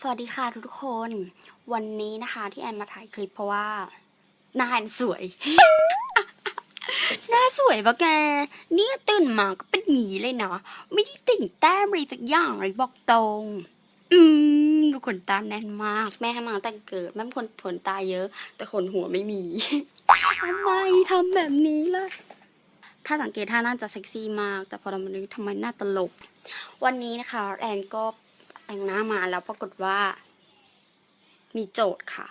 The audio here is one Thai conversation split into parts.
สวัสดีค่ะทุกคน วันนี้นะคะ ที่แอนมาถ่ายคลิปเพราะว่าหน้าแอนสวย หน้าสวยปะแกเนี่ยตื่นมาก็เป็นหมีเลยนะ ไม่ได้ติ่งแต้มอะไรสักอย่างเลยบอกตรง อืมดูขนตาแน่นมาก แม่ให้มาตั้งแต่เกิดแม่เป็นคนขนตาเยอะ แต่ขนหัวไม่มีทำไมทำแบบนี้ล่ะถ้าสังเกตท่าน่าจะเซ็กซี่มาก แต่พอเรามาดูทำไมหน้าตลก วันนี้นะคะแอนก็ แต่งหน้ามาแล้วปรากฏว่า มีโจทย์ค่ะ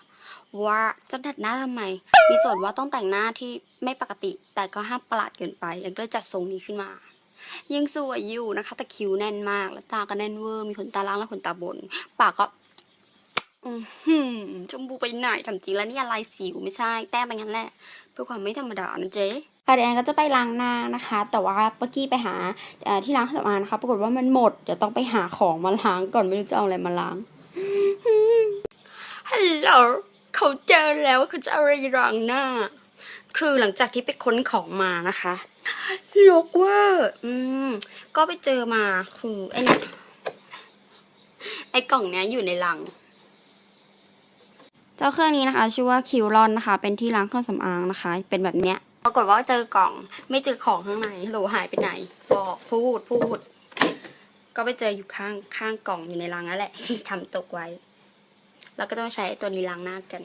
ว่าจะแต่งหน้าทำไม มีโจทย์ว่าต้องแต่งหน้าที่ไม่ปกติ แต่ก็ห้ามประหลาดเกินไปยังก็เลยจัดทรงนี้ขึ้นมา ยังสวยอยู่นะคะ แต่คิ้วแน่นมาก แล้วตาก็แน่นเวอร์ มีขนตาล่างและขนตาบน ปากก็ อือหือชมพูไปไหนทำจริงแล้วนี่อะไรสิวไม่ใช่ แต้มไปงั้นแหละเพื่อความไม่ธรรมดานะเจ๊ค่ะเดี๋ยวแอนก็จะไปล้างหน้านะคะ แต่ว่าเมื่อกี้ไปหาเอ่อที่ล้างสำอางนะคะ ปรากฏว่ามันหมด เดี๋ยวต้องไปหาของมาล้างก่อนไม่รู้จะเอาอะไรมาล้างฮัลโหลเขาเจอแล้วว่าเขาจะเอาอะไรล้างหน้า คือหลังจากที่ไปค้นของมานะคะลกเวอร์อืมก็ไปเจอมาคือไอ้เนี่ยไอ้กล่องเนี้ยอยู่ในลัง เจ้าเครื่องนี้นะคะชื่อว่าคิวรอนนะคะ เป็นที่ล้างเครื่องสำอางนะคะ เป็นแบบเนี้ยปรากฏว่าเจอกล่องไม่เจอของข้างในโหลหายไปไหน บอกพูดพูด ก็ไปเจออยู่ข้างข้างกล่องอยู่ในลังนั่นแหละทำตกไว้เราก็ต้องใช้ตัวนี้ล้างหน้ากัน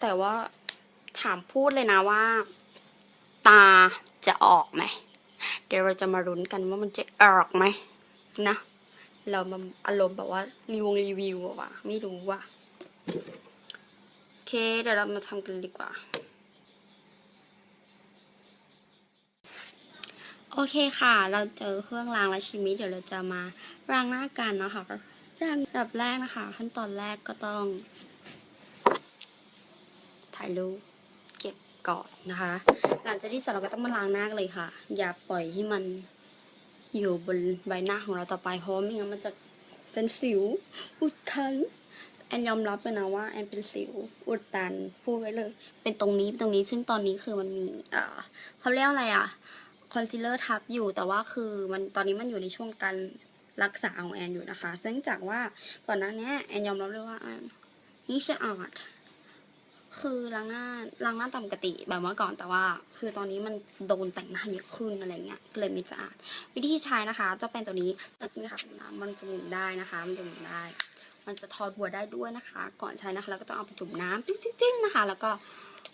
แต่ว่าถามพูดเลยนะว่า ตาจะออกไหมเดี๋ยวเราจะมารุ้นกันว่ามันจะออกไหมนะ เรามาอารมณ์แบบว่ารีวงรีวิวอะว่ะไม่รู้ว่ะโอเคเดี๋ยวเรามาทำกันดีกว่า โอเคค่ะ เราเจอเครื่องล้างแล้วชิมิเดี๋ยวเราจะมาล้างหน้ากันเนาะค่ะล้างดับแรกนะคะ ขั้นตอนแรกก็ต้อง ถ่ายรูปเก็บก่อนนะคะ หลังจากที่เสร็จเราก็ต้องมาล้างหน้าเลยค่ะ อย่าปล่อยให้มัน อยู่บนใบหน้าของเราต่อไป เพราะไม่งั้นมันจะเป็นสิว อุดตัน แอนยอมรับเลยนะว่าแอนเป็นสิว อุดตัน พูดไว้เลย เป็นตรงนี้ตรงนี้ ซึ่งตอนนี้คือมันมีอ่าเขาเรียกอะไรอะ คอนซีลเลอร์ทับอยู่ แต่ว่าคือมันตอนนี้มันอยู่ในช่วงการรักษาของแอนอยู่นะคะ เนื่องจากว่าก่อนหน้านี้แอนยอมรับเลยว่าแอนนี่สะอาด คือล้างหน้าล้างหน้าตามปกติแบบเมื่อก่อนแต่ว่า คือตอนนี้มันโดนแต่งหน้าเยอะขึ้นอะไรเงี้ยก็เลยไม่สะอาดวิธีใช้นะคะ จะเป็นตัวนี้สักนี่ค่ะน้ำมันจะหมุนได้นะคะ มันจะหมุนได้ มันจะทอดบัวได้ด้วยนะคะ ก่อนใช้นะคะเราก็ต้องเอาไปจุ่มน้ำจิ้งๆนะคะ แล้วก็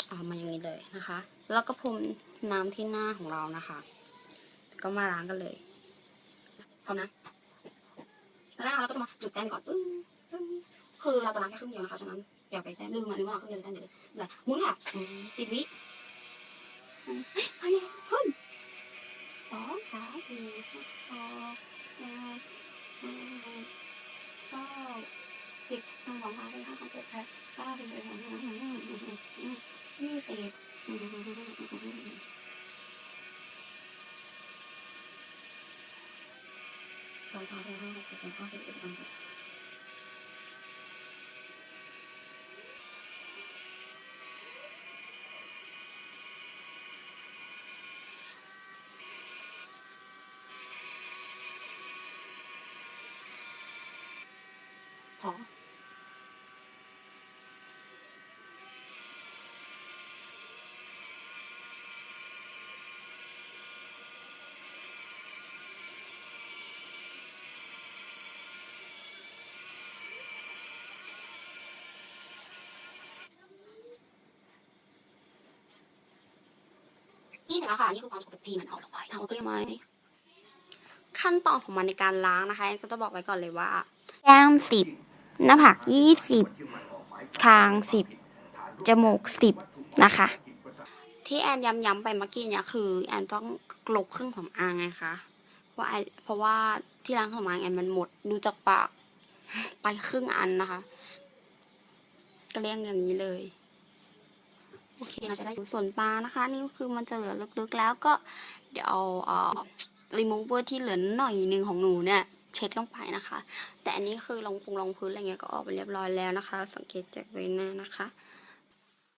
เอามาอย่างนี้เลยนะคะ แล้วก็พรมน้ำที่หน้าของเรานะคะ ก็มาล้างกันเลยพร้อมนะแล้วเราก็จะมาจุดแต้มก่อนปึ้ง คือเราจะล้างแค่ครึ่งเดียวนะคะฉะนั้นอย่าไปแต้มลืมมาลืมว่าเอาครึ่งเดียวแต้มเดียวเลยหมุนค่ะสิบวิอืมเฮ้ยเฮ้ยสองสามสี่ห้าหกเจ็ดแปดเก้าสิบสองสามสี่ห้าหกเจ็ดแปดเก้าสิบเอ็ดสิบสองสิบสามสิบสี่ยี่สิบสองสามสี่ห้าหกเจ็ดแปดเก้าสิบเอ็ดสิบสอง พอนี่เสร็จแล้วค่ะนี่คือความสุขที่มันเอาลงไปถามว่าเปรี้ยวไหมขั้นตอนของมันในการล้างนะคะ ก็จะบอกไว้ก่อนเลยว่าแก้มสิบ หน้าผากยี่สิบคางสิบจมูกสิบนะคะ ที่แอนย้ำๆไปเมื่อกี้เนี่ยคือแอนต้องกลบเครื่องสำอางไงคะเพราะแอเพราะว่าที่ร้านเครื่องสำอางแอนมันหมดดูจากปากไปครึ่งอันนะคะก็เรียงอย่างนี้เลยโอเคเราจะได้ส่วนตานะคะ นี่คือมันจะเหลือลึกๆแล้วก็เดี๋ยวเอาเอ่อ remover ที่เหลือหน่อยหนึ่งของหนูเนี่ย เช็ดลงไปนะคะ แต่อันนี้คือลงปรุงรองพื้นอะไรเงี้ยก็ออกไปเรียบร้อยแล้วนะคะ สังเกตจากใบหน้านะคะ